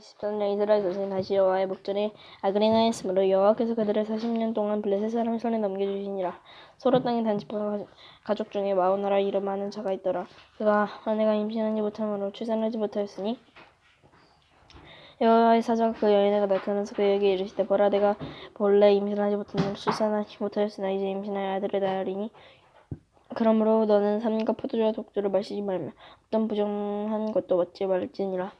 13년 이스라엘 자손이 다시 여호와의 목전에 악을 행하였으므로 여호와께서 그들을 40년 동안 블레셋 사람의 손에 넘겨주시니라. 소로 땅의 단지파 가족 중에 마오나라 이름하는 자가 있더라. 그가 아내가 임신하지 못함으로 출산하지 못하였으니 여호와의 사자가 그 여인에게 나타나서 그에게 이르시되 보라 내가 본래 임신하지 못하는 출산하지 못하였으나 이제 임신하여 아들을 낳으리니 그러므로 너는 삼가 포도주와 독주를 마시지 말며 어떤 부정한 것도 먹지 말지니라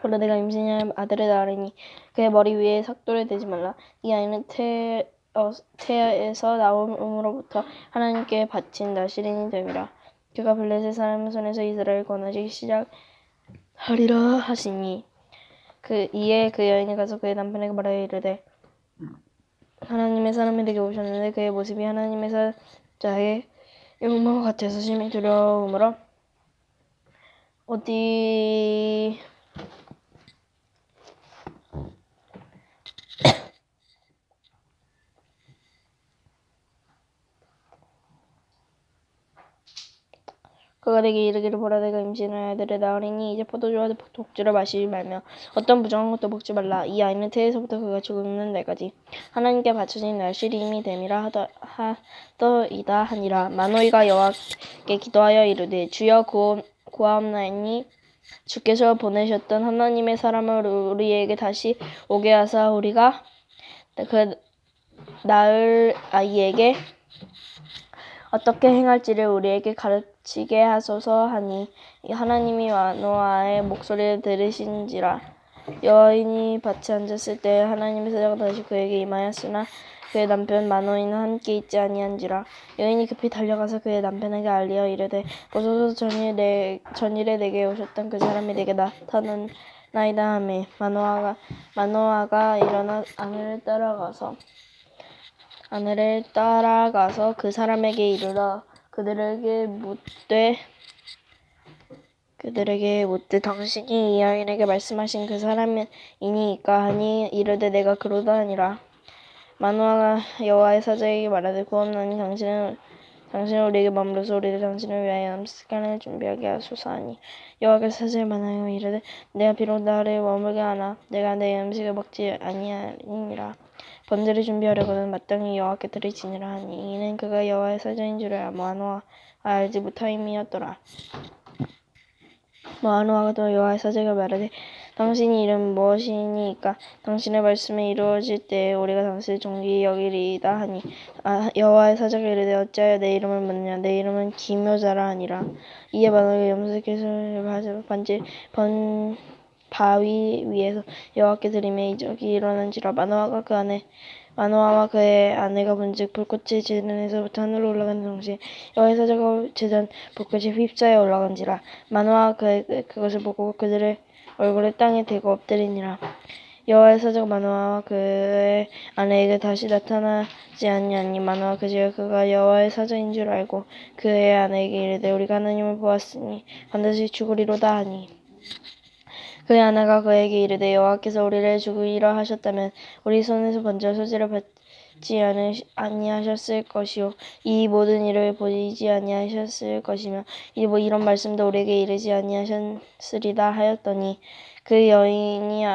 보라 내가 임신하여 아들을 낳으리니 그의 머리 위에 삭도를 대지 말라. 이 아이는 태, 어, 태에서 나옴으로부터 하나님께 바친 나시린이 됨이라. 그가 블레셋 사람 손에서 이스라엘 권하기 시작하리라 하시니 그 이에 그 여인이 가서 그의 남편에게 말하여 이르되 하나님의 사람이 내게 오셨는데 그의 모습이 하나님의 사자의 용모와 같아서 심히 두려움으로 어디 그가 내게 이르기를 보라 내가 임신하여 아들을 낳으리니 이제 포도주와 독주를 마시지 말며 어떤 부정한 것도 먹지 말라. 이 아이는 태에서부터 그가 죽는 날까지 하나님께 바쳐진 날씨림이 됨이라 하더, 하더이다 하니라. 마노이가 여호와께 기도하여 이르되 주여 구원, 구하옵나이니 주께서 보내셨던 하나님의 사람을 우리에게 다시 오게 하사 우리가 그 낳을 아이에게 어떻게 행할지를 우리에게 가르치게 하소서 하니 하나님이 마노아의 목소리를 들으신지라. 여인이 밭에 앉았을 때 하나님의 사자가 다시 그에게 임하였으나 그의 남편 마노이는 함께 있지 아니한지라. 여인이 급히 달려가서 그의 남편에게 알리어 이르되 보소서 전일 내, 전일에 내게 오셨던 그 사람이 내게 나타났나이다 하매 마노아가 마노아가 일어나 아내를 따라가서 아내를 따라가서 그 사람에게 이르러 그들에게 묻되 그들에게 묻되 당신이 이 여인에게 말씀하신 그 사람이니까 하니 이르되 내가 그러다 하니라. 마누아가 여호와의 사자에게 말하되 구원나니 당신은 당신은 우리에게 머무르서 우리를 당신을 위하여 음식간을 준비하게 하소서 하니 여호와께서 사자에 말하여 이르되 내가 비록 나를 머물게 하나 내가 내 음식을 먹지 아니하리니라 번제를 준비하려거든 마땅히 여호와께 드리지니라 하니 이는 그가 여호와의 사자인 줄을 마노아 알지 못하임이었더라. 마노아가 또 여호와의 사자에게 말하되 당신의 이름 무엇이니까 당신의 말씀이 이루어질 때에 우리가 당신을 존귀히 여기리이다 하니 아, 여호와의 사자가 이르되 어찌하여 내 이름을 묻느냐? 내 이름은 기묘자라 하니라. 이에 마노아가 염색해서 반지 번 바위 위에서 여호와께 드림에 이적이 일어난지라 마노아가 그 안에 마노아와 그의 아내가 본즉 불꽃이 제단에서부터 하늘로 올라가는 동시에 여호와의 사자가 제단 불꽃이 휩싸여 올라간지라 마노아가 그, 그것을 보고 그들의 얼굴을 땅에 대고 엎드리니라. 여호와의 사자가 마노아와 그의 아내에게 다시 나타나지 아니하니 마노아 그지가 그가 여호와의 사자인 줄 알고 그의 아내에게 이르되 우리가 하나님을 보았으니 반드시 죽으리로다 하니 그의 아내가 그에게 이르되 여호와께서 우리를 죽이려 하셨다면 우리 손에서 번제와 소제를 받지 아니하셨을 것이요. 이 모든 일을 보이지 아니하셨을 것이며 이 뭐 이런 말씀도 우리에게 이르지 아니하셨으리다 하였더니 그 여인이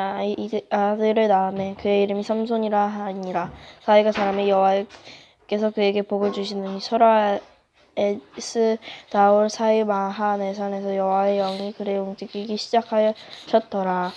아들을 낳음에 그의 이름이 삼손이라 하니라. 사이가 사람의 여호와께서 그에게 복을 주시느니 설화 에스다올 사이 마하네산에서 여호와의 영이 그를 움직이기 시작하셨더라.